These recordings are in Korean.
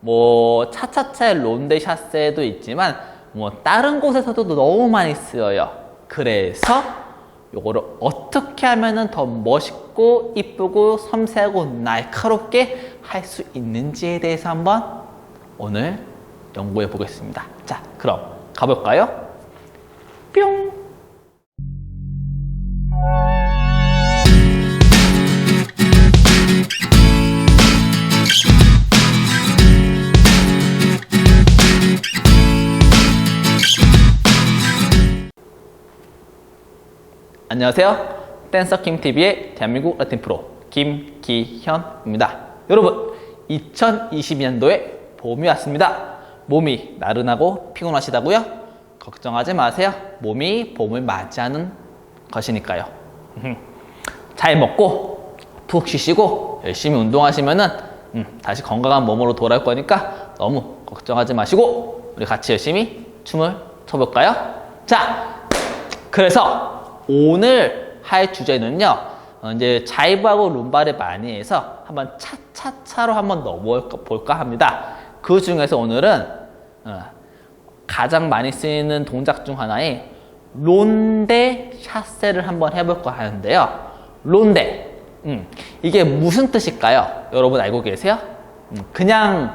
뭐 차차차의 론데 샷세도 있지만 뭐 다른 곳에서도 너무 많이 쓰여요. 그래서 요거를 어떻게 하면은 더 멋있고 이쁘고 섬세하고 날카롭게 할 수 있는지에 대해서 한번 오늘 연구해 보겠습니다. 자, 그럼 가볼까요? 뿅! 안녕하세요. 댄서킹TV의 대한민국 라틴 프로 김기현입니다. 여러분, 2022년도에 봄이 왔습니다. 몸이 나른하고 피곤하시다고요? 걱정하지 마세요. 몸이 봄을 맞이하는 것이니까요. 잘 먹고 푹 쉬시고 열심히 운동하시면은 음, 다시 건강한 몸으로 돌아올 거니까 너무 걱정하지 마시고 우리 같이 열심히 춤을 춰볼까요? 자, 그래서 오늘 할 주제는요. 어, 이제 자이브하고 룸바를 많이 해서 한번 차차차로 한번 넣어볼까 합니다. 그 중에서 오늘은 어, 가장 많이 쓰이는 동작 중 하나인 론데 샷세를 한번 해볼까 하는데요. 론데. 음, 이게 무슨 뜻일까요? 여러분 알고 계세요? 음, 그냥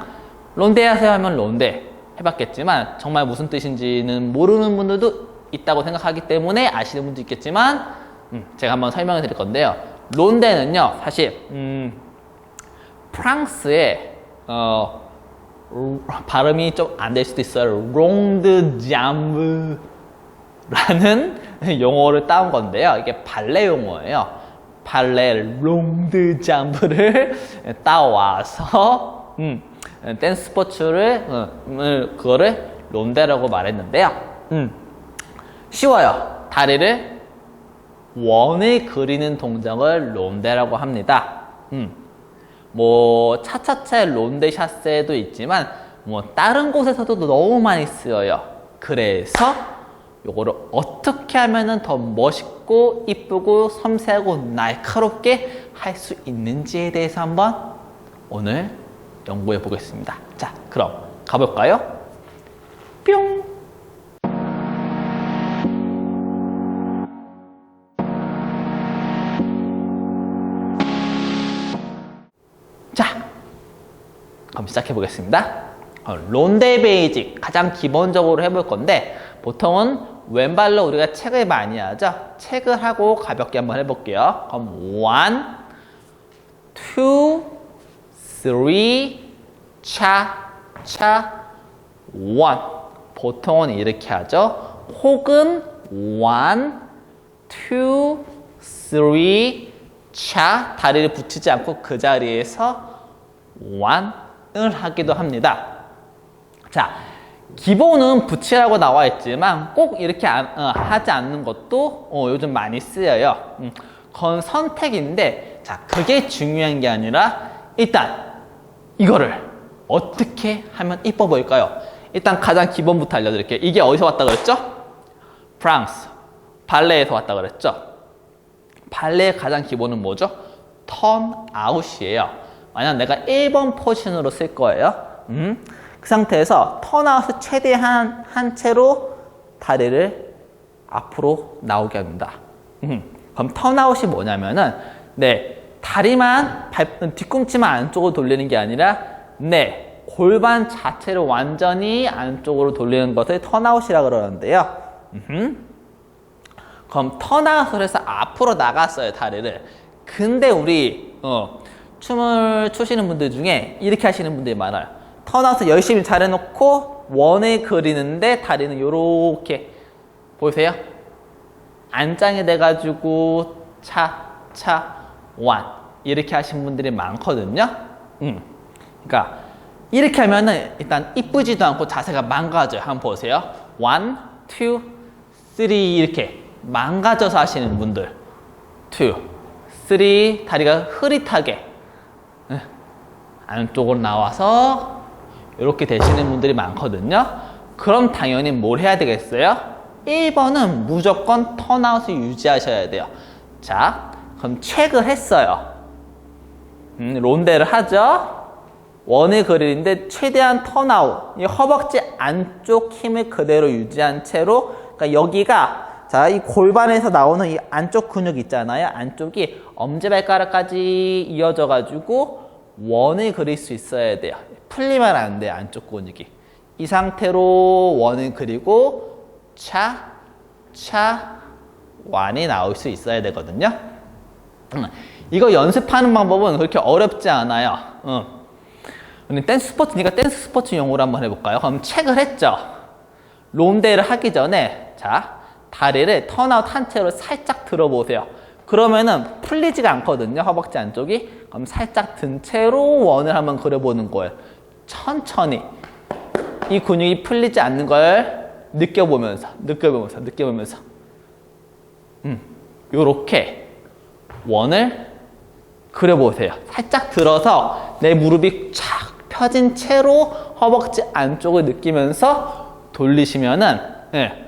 론데 하세요 하면 론데 해봤겠지만 정말 무슨 뜻인지는 모르는 분들도 있다고 생각하기 때문에 아시는 분도 있겠지만 음, 제가 한번 설명을 드릴 건데요. 론데는요, 사실 음, 프랑스의 어, 로- 발음이 좀 안 될 수도 있어요. 롱드 잠브라는 용어를 따온 건데요. 이게 발레 용어예요. 발레 롱드 잠브를 따와서 음, 댄스 스포츠를 어, 음, 그거를 론데라고 말했는데요. 음, 쉬워요. 다리를 원을 그리는 동작을 론데라고 합니다. 음. 뭐 차차차의 론데 샷세도 있지만 뭐 다른 곳에서도 너무 많이 쓰여요. 그래서 요거를 어떻게 하면은 더 멋있고 이쁘고 섬세하고 날카롭게 할 수 있는지에 대해서 한번 오늘 연구해 보겠습니다. 자, 그럼 가볼까요? 시작해 보겠습니다. 어, 론데 베이직 가장 기본적으로 해볼 건데 보통은 왼발로 우리가 책을 많이 하죠. 책을 하고 가볍게 한번 해볼게요. 그럼 one, two, three, 차, 차, one. 보통은 이렇게 하죠. 혹은 one, two, three, 차 다리를 붙이지 않고 그 자리에서 one 을 하기도 합니다. 자, 기본은 붙이라고 나와 있지만 꼭 이렇게 안- 어, 하지 않는 것도 어, 요즘 많이 쓰여요. 음, 그건 선택인데, 자, 그게 중요한 게 아니라 일단 이거를 어떻게 하면 이뻐 보일까요? 일단 가장 기본부터 알려드릴게요. 이게 어디서 왔다 그랬죠? 프랑스, 발레에서 왔다 그랬죠? 발레의 가장 기본은 뭐죠? 턴 아웃이에요. 만약 내가 1번 포지션으로 쓸 거예요. 음? 그 상태에서 턴아웃을 최대한 한 채로 다리를 앞으로 나오게 합니다. 음. 그럼 턴아웃이 뭐냐면은 네 다리만 발, 뒤꿈치만 안쪽으로 돌리는 게 아니라 네 골반 자체를 완전히 안쪽으로 돌리는 것을 턴아웃이라 그러는데요. 음흠. 그럼 턴아웃을 해서 앞으로 나갔어요 다리를 근데 우리 어, 춤을 추시는 분들 중에 이렇게 하시는 분들이 많아요. 턴아웃을 열심히 잘 해놓고 원을 그리는데 다리는 요렇게. 보이세요? 안짱이 돼가지고 차, 차, 완 이렇게 하신 분들이 많거든요. 음. 그러니까 이렇게 하면은 일단 이쁘지도 않고 자세가 망가져요. 한번 보세요. one, two, three 이렇게 망가져서 하시는 분들. two, three 다리가 흐릿하게 예, 안쪽으로 나와서 이렇게 되시는 분들이 많거든요 그럼 당연히 뭘 해야 되겠어요? 1번은 무조건 턴아웃을 유지하셔야 돼요 자 그럼 책을 했어요 음, 론데를 하죠 원을 그리는데 최대한 턴아웃, 이 허벅지 안쪽 힘을 그대로 유지한 채로, 그러니까 여기가 자, 이 골반에서 나오는 이 안쪽 근육 있잖아요. 안쪽이 엄지발가락까지 이어져 가지고 원을 그릴 수 있어야 돼요. 풀리면 안 돼요. 안쪽 근육이. 이 상태로 원을 그리고 차, 차, 완이 나올 수 있어야 되거든요. 음, 이거 연습하는 방법은 그렇게 어렵지 않아요. 음. 오늘 댄스 스포츠니까 댄스 스포츠 용어로 한번 해볼까요? 그럼 책을 했죠. 론데를 하기 전에 자 다리를 턴아웃 한 채로 살짝 들어보세요. 그러면은 풀리지가 않거든요. 허벅지 안쪽이. 그럼 살짝 든 채로 원을 한번 그려보는 거예요. 천천히 이 근육이 풀리지 않는 걸 느껴보면서 느껴보면서 느껴보면서 음 요렇게 원을 그려보세요. 살짝 들어서 내 무릎이 쫙 펴진 채로 허벅지 안쪽을 느끼면서 돌리시면은 예,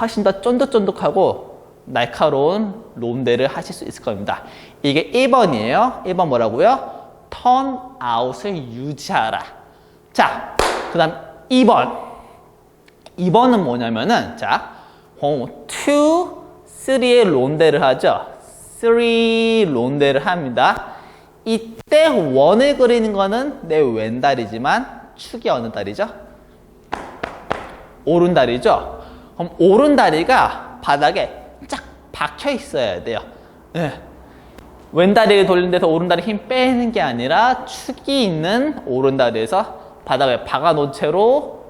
훨씬 더 쫀득쫀득하고 날카로운 론데를 하실 수 있을 겁니다. 이게 1번이에요. 1번 뭐라고요? 턴 아웃을 유지하라. 자, 그 다음 2번. 2번은 뭐냐면은, 자, 어, 2, 3의 론데를 하죠. 3 론데를 합니다. 이때 원을 그리는 거는 내 왼다리지만 축이 어느 다리죠? 오른다리죠? 그럼 오른다리가 바닥에 쫙 박혀 있어야 돼요. 네. 왼다리를 돌리는 데서 오른다리 힘 빼는 게 아니라 축이 있는 오른다리에서 바닥에 박아 놓은 채로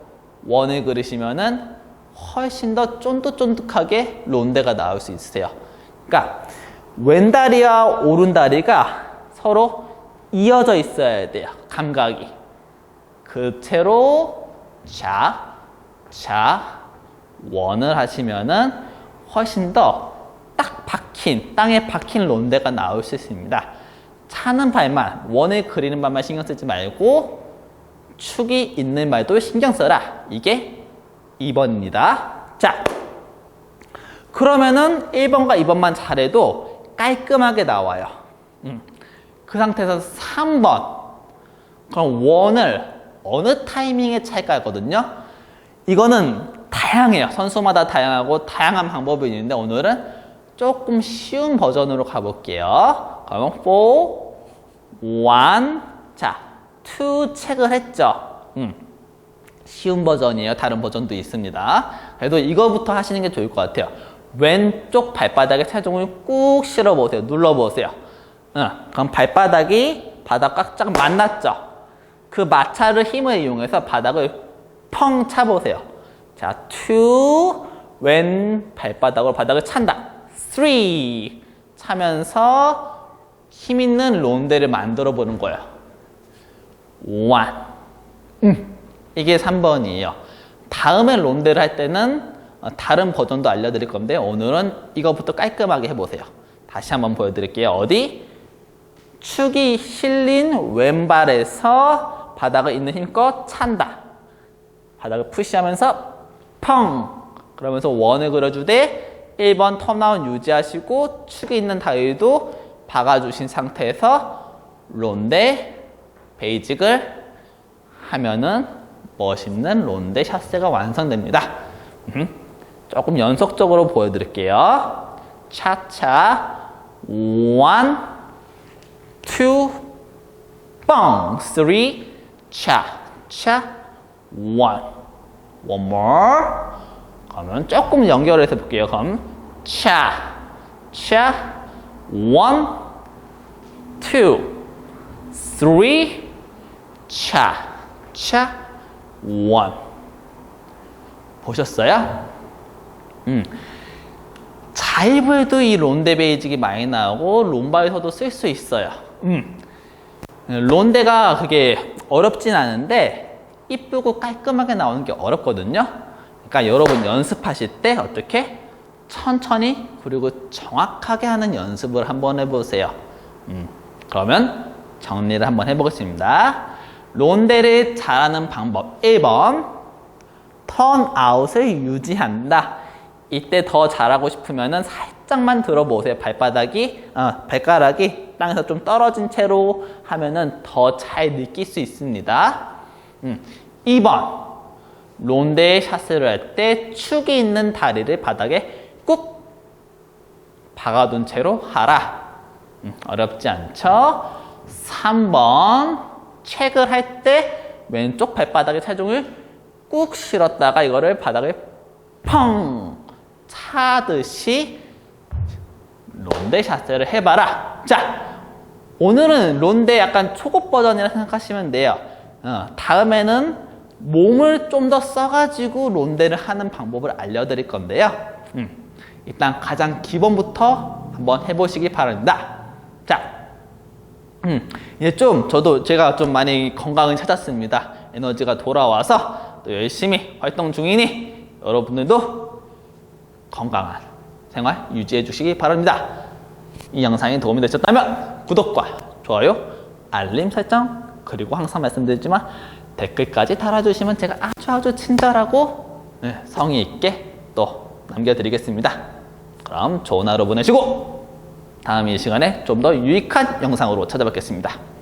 원을 그리시면은 훨씬 더 쫀득쫀득하게 론데가 나올 수 있으세요. 그러니까 왼다리와 오른다리가 서로 이어져 있어야 돼요. 감각이. 그 채로 자, 자, 원을 하시면은 훨씬 더 딱 박힌, 땅에 박힌 론데가 나올 수 있습니다. 차는 발만, 원을 그리는 발만 신경 쓰지 말고 축이 있는 말도 신경 써라. 이게 2번입니다. 자, 그러면은 1번과 2번만 잘해도 깔끔하게 나와요. 음. 그 상태에서 3번. 그럼 원을 어느 타이밍에 찰까 하거든요. 이거는 다양해요. 선수마다 다양하고 다양한 방법이 있는데 오늘은 조금 쉬운 버전으로 가볼게요. 그러면 4, 1, 자, 2 책을 했죠. 음. 쉬운 버전이에요. 다른 버전도 있습니다. 그래도 이거부터 하시는 게 좋을 것 같아요. 왼쪽 발바닥에 체중을 꾹 실어보세요. 눌러보세요. 응, 그럼 발바닥이 바닥 꽉짝 만났죠? 그 마찰을 힘을 이용해서 바닥을 펑 차보세요. 자, two, 왼 발바닥으로 바닥을 찬다. three, 차면서 힘 있는 론데를 만들어 보는 거예요. one. 음, 이게 3번이에요. 다음에 론데를 할 때는 어, 다른 버전도 알려드릴 건데 오늘은 이거부터 깔끔하게 해보세요. 다시 한번 보여드릴게요. 어디? 축이 실린 왼발에서 바닥을 있는 힘껏 찬다. 바닥을 푸시하면서 펑! 그러면서 원을 그려주되 1번 턴아웃 유지하시고 축이 있는 다리도 박아주신 상태에서 론데 베이직을 하면은 멋있는 론데 샷세가 완성됩니다. 음, 조금 연속적으로 보여드릴게요. 차차 one, two, 뻥 three, 차차 one, one more. 그러면 조금 연결해서 볼게요. 그럼 차, 차, one, two, three, 차, 차, one. 보셨어요? 음. 자이브에도 이 론데 베이직이 많이 나오고 롬바에서도 쓸 수 있어요. 음. 론데가 그게 어렵진 않은데 이쁘고 깔끔하게 나오는 게 어렵거든요. 그러니까 여러분 연습하실 때 어떻게 천천히 그리고 정확하게 하는 연습을 한번 해보세요. 음. 그러면 정리를 한번 해보겠습니다. 론데를 잘하는 방법 1번 턴아웃을 유지한다. 이때 더 잘하고 싶으면 살짝 살짝만 들어보세요. 발바닥이, 어, 발가락이 땅에서 좀 떨어진 채로 하면은 더 잘 느낄 수 있습니다. 음, 2번. 론데 샷을 할 때 축이 있는 다리를 바닥에 꾹 박아둔 채로 하라. 음, 어렵지 않죠? 3번. 책을 할 때 왼쪽 발바닥에 체중을 꾹 실었다가 이거를 바닥에 펑 차듯이 론데 샷을 해봐라. 자, 오늘은 론데 약간 초급 버전이라 생각하시면 돼요. 어, 다음에는 몸을 좀 더 써가지고 론데를 하는 방법을 알려드릴 건데요. 음, 일단 가장 기본부터 한번 해보시기 바랍니다. 자, 음, 이제 좀 저도 제가 좀 많이 건강을 찾았습니다. 에너지가 돌아와서 또 열심히 활동 중이니 여러분들도 건강한 생활 유지해 주시기 바랍니다. 이 영상이 도움이 되셨다면 구독과 좋아요, 알림 설정 그리고 항상 말씀드리지만 댓글까지 달아주시면 제가 아주 아주 친절하고 네, 성의 있게 또 남겨드리겠습니다. 그럼 좋은 하루 보내시고 다음 이 시간에 좀 더 유익한 영상으로 찾아뵙겠습니다.